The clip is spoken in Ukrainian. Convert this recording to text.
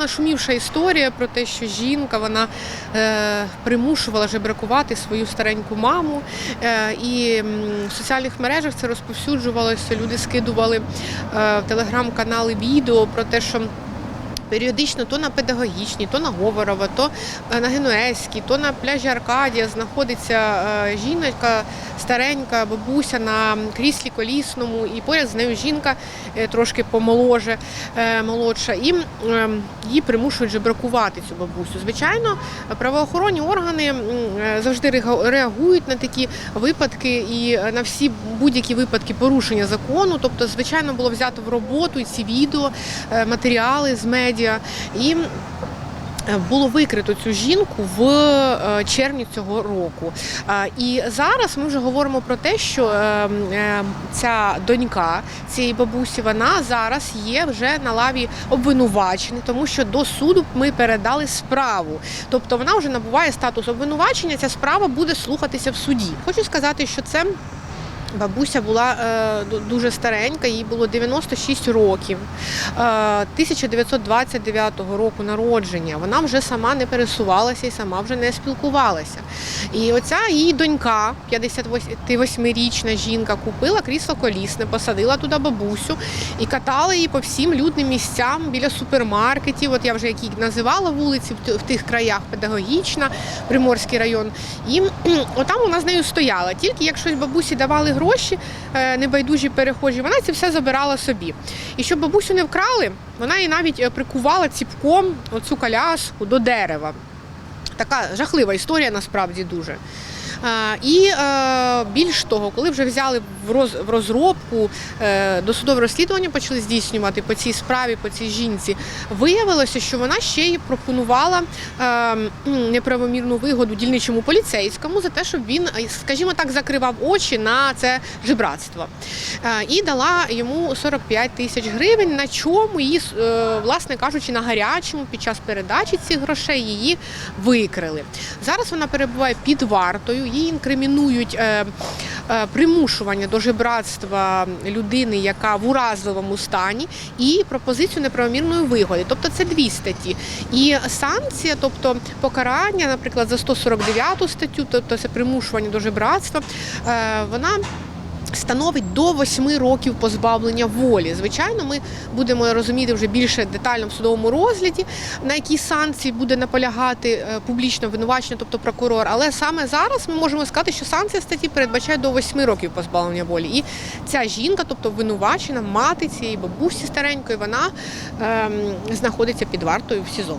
нашумівша історія про те, що жінка вона е, примушувала жебракувати свою стареньку маму. Е, і в соціальних мережах це розповсюджувалося. Люди скидували е, в телеграм-канали відео про те, що. Періодично то на педагогічній, то на Говорова, то е, на Генуезькій, то на пляжі Аркадія знаходиться е, жінка старенька, бабуся на кріслі колісному, і поряд з нею жінка е, трошки помоложе, е, молодша, і е, її примушують жебракувати цю бабусю. Звичайно, правоохоронні органи е, завжди реагують на такі випадки і на всі будь-які випадки порушення закону. Тобто, звичайно, було взято в роботу ці відео, матеріали з медіа. І було викрито цю жінку в е, червні цього року. Е, І зараз ми вже говоримо про те, що е, е, ця донька цієї бабусі, вона зараз є вже на лаві обвинувачених, тому що до суду ми передали справу. Тобто вона вже набуває статус обвинувачення. Ця справа буде слухатися в суді. Хочу сказати, що це. Бабуся була е, дуже старенька, їй було 96 років. Е, 1929 року народження. Вона вже сама не пересувалася і сама вже не спілкувалася. І оця її донька, 58-річна жінка, купила крісло колісне, посадила туди бабусю і катала її по всім людним місцям біля супермаркетів. От я вже які називала вулиці в тих краях педагогічна, Приморський район. І отам вона з нею стояла. Тільки як щось бабусі давали гроші, е, небайдужі перехожі, вона це все забирала собі. І щоб бабусю не вкрали, вона її навіть е, прикувала ціпком оцю коляску до дерева. Така жахлива історія насправді дуже. І е, більш того, коли вже взяли в розробку е, досудове розслідування, почали здійснювати по цій справі, по цій жінці, виявилося, що вона ще й пропонувала е, неправомірну вигоду дільничому поліцейському за те, щоб він, скажімо так, закривав очі на це жебратство. І дала йому 45 тисяч гривень, на чому її, власне кажучи, на гарячому під час передачі цих грошей її викрили. Зараз вона перебуває під вартою, їй інкримінують е, е, примушування до жебратства людини, яка в уразливому стані, і пропозицію неправомірної вигоди. Тобто це дві статті. І санкція, тобто покарання, наприклад, за 149 статтю, тобто це примушування до жебратства, е, вона. Становить до 8 років позбавлення волі. Звичайно, ми будемо розуміти вже більше детально в судовому розгляді, на які санкції буде наполягати е, публічно обвинувачення, тобто прокурор. Але саме зараз ми можемо сказати, що санкція статті передбачає до 8 років позбавлення волі. І ця жінка, тобто обвинувачена, мати цієї бабусі старенької, вона ем, знаходиться під вартою в СІЗО.